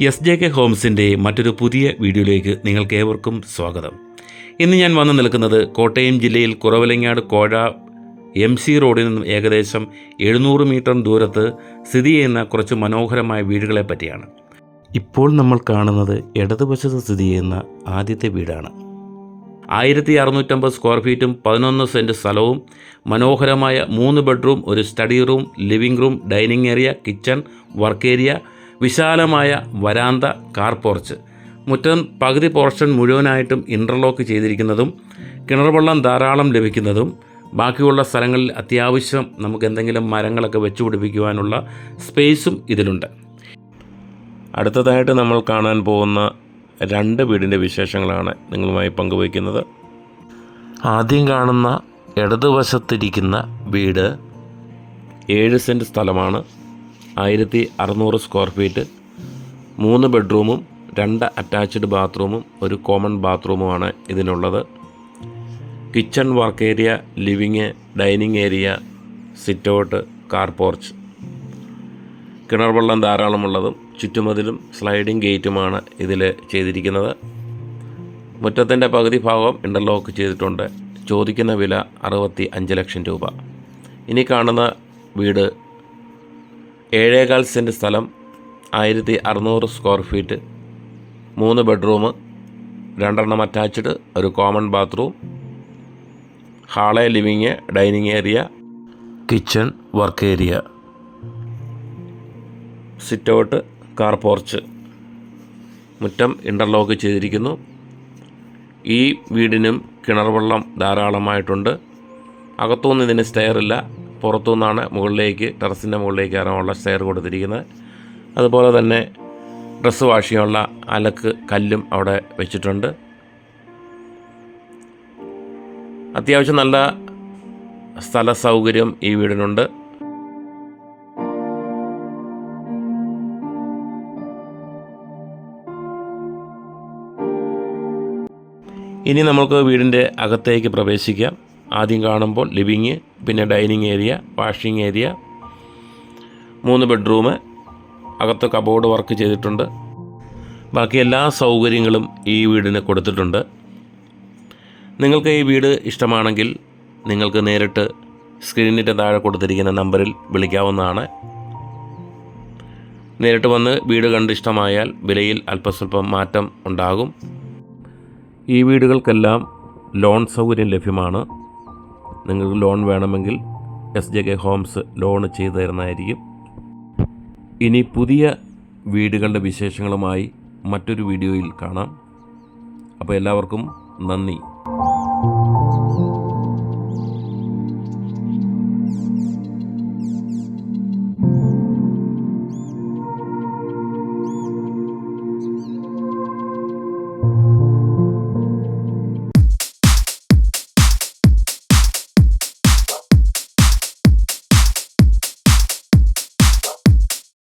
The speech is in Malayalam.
എസ് ജെ കെ ഹോംസിന്റെ മറ്റൊരു പുതിയ വീഡിയോയിലേക്ക് നിങ്ങൾക്ക് ഏവർക്കും സ്വാഗതം. ഇന്ന് ഞാൻ വന്നു നിൽക്കുന്നത് കോട്ടയം ജില്ലയിൽ കുറവലങ്ങാട് കോഴ എം സി റോഡിൽ നിന്നും ഏകദേശം എഴുന്നൂറ് മീറ്റർ ദൂരത്ത് സ്ഥിതി ചെയ്യുന്ന കുറച്ച് മനോഹരമായ വീടുകളെ പറ്റിയാണ്. ഇപ്പോൾ നമ്മൾ കാണുന്നത് ഇടതുവശത്ത് സ്ഥിതി ചെയ്യുന്ന ആദ്യത്തെ വീടാണ്. ആയിരത്തി അറുന്നൂറ്റമ്പത് സ്ക്വയർ ഫീറ്റും പതിനൊന്ന് സെന്റ് സ്ഥലവും മനോഹരമായ മൂന്ന് ബെഡ്റൂം ഒരു study room living room dining area kitchen work area വിശാലമായ വരാന്ത കാർ പോർച്ച്. മുറ്റം പകുതി പോർഷൻ മുഴുവനായിട്ടും ഇന്റർലോക്ക് ചെയ്തിരിക്കുന്നതും കിണർ വെള്ളം ധാരാളം ലഭിക്കുന്നതും ബാക്കിയുള്ള സ്ഥലങ്ങളിൽ അത്യാവശ്യം നമുക്ക് എന്തെങ്കിലും മരങ്ങളൊക്കെ വെച്ചു പിടിപ്പിക്കുവാനുള്ള സ്പേസും ഇതിലുണ്ട്. അടുത്തതായിട്ട് നമ്മൾ കാണാൻ പോകുന്ന രണ്ട് വീടിന്റെ വിശേഷങ്ങളാണ് നിങ്ങളുമായി പങ്കുവയ്ക്കുന്നത്. ആദ്യം കാണുന്ന ഇടതുവശത്തിരിക്കുന്ന വീട് ഏഴ് സെന്റ് സ്ഥലമാണ്. ആയിരത്തി അറുന്നൂറ് സ്ക്വയർ ഫീറ്റ് മൂന്ന് ബെഡ്റൂമും രണ്ട് അറ്റാച്ച്ഡ് ബാത്റൂമും ഒരു കോമൺ ബാത്റൂമുമാണ് ഇതിനുള്ളത്. Kitchen work area living dining area sitout car porch കിണർ വെള്ളം ധാരാളമുള്ളതും ചുറ്റുമതിലും സ്ലൈഡിംഗ് ഗേറ്റുമാണ് ഇതിൽ ചെയ്തിരിക്കുന്നത്. മുറ്റത്തിന്റെ പകുതി ഭാഗം ഇന്റർലോക്ക് ചെയ്തിട്ടുണ്ട്. ചോദിക്കുന്ന വില അറുപത്തി അഞ്ച് ലക്ഷം രൂപ. ഇനി കാണുന്ന വീട് ഏഴേകാൽ സെന്റ് സ്ഥലം ആയിരത്തി അറുന്നൂറ് സ്ക്വയർ ഫീറ്റ് മൂന്ന് ബെഡ്റൂം രണ്ടെണ്ണം അറ്റാച്ച്ഡ് ഒരു common bathroom ഹാളെ living dining area kitchen work area sitout car porch മുറ്റം ഇന്റർലോക്ക് ചെയ്തിരിക്കുന്നു. ഈ വീടിനും കിണർ വെള്ളം ധാരാളമായിട്ടുണ്ട്. അകത്തുനിന്ന് ഇതിന് സ്റ്റെയർ ഇല്ല. പുറത്തുനിന്നാണ് മുകളിലേക്ക് ടെറസിന്റെ മുകളിലേക്ക് കയറാനുള്ള സ്റ്റെയർ കൊടുത്തിരിക്കുന്നത്. അതുപോലെ തന്നെ ഡ്രസ്സ് വാഷ് ചെയ്യാനുള്ള അലക്ക് കല്ലും അവിടെ വെച്ചിട്ടുണ്ട്. അത്യാവശ്യം നല്ല സ്ഥല സൗകര്യം ഈ വീടിനുണ്ട്. ഇനി നമുക്ക് വീടിന്റെ അകത്തേക്ക് പ്രവേശിക്കാം. ആദ്യം കാണുമ്പോൾ ലിവിങ് പിന്നെ ഡൈനിങ് ഏരിയ വാഷിംഗ് ഏരിയ മൂന്ന് ബെഡ്റൂം അകത്ത് കബോർഡ് വർക്ക് ചെയ്തിട്ടുണ്ട്. ബാക്കി എല്ലാ സൗകര്യങ്ങളും ഈ വീടിന് കൊടുത്തിട്ടുണ്ട്. നിങ്ങൾക്ക് ഈ വീട് ഇഷ്ടമാണെങ്കിൽ നിങ്ങൾക്ക് നേരിട്ട് സ്ക്രീനിന്റെ താഴെ കൊടുത്തിരിക്കുന്ന നമ്പറിൽ വിളിക്കാവുന്നതാണ്. നേരിട്ട് വന്ന് വീട് കണ്ട് ഇഷ്ടമായാൽ വിലയിൽ അല്പസ്വല്പം മാറ്റം ഉണ്ടാകും. ഈ വീടുകൾക്കെല്ലാം ലോൺ സൗകര്യം ലഭ്യമാണ്. നിങ്ങൾക്ക് ലോൺ വേണമെങ്കിൽ S J K Homes loan ചെയ്തു തരുന്നതായിരിക്കും. ഇനി പുതിയ വീടുകളുടെ വിശേഷങ്ങളുമായി മറ്റൊരു വീഡിയോയിൽ കാണാം. അപ്പോൾ എല്ലാവർക്കും നന്ദി.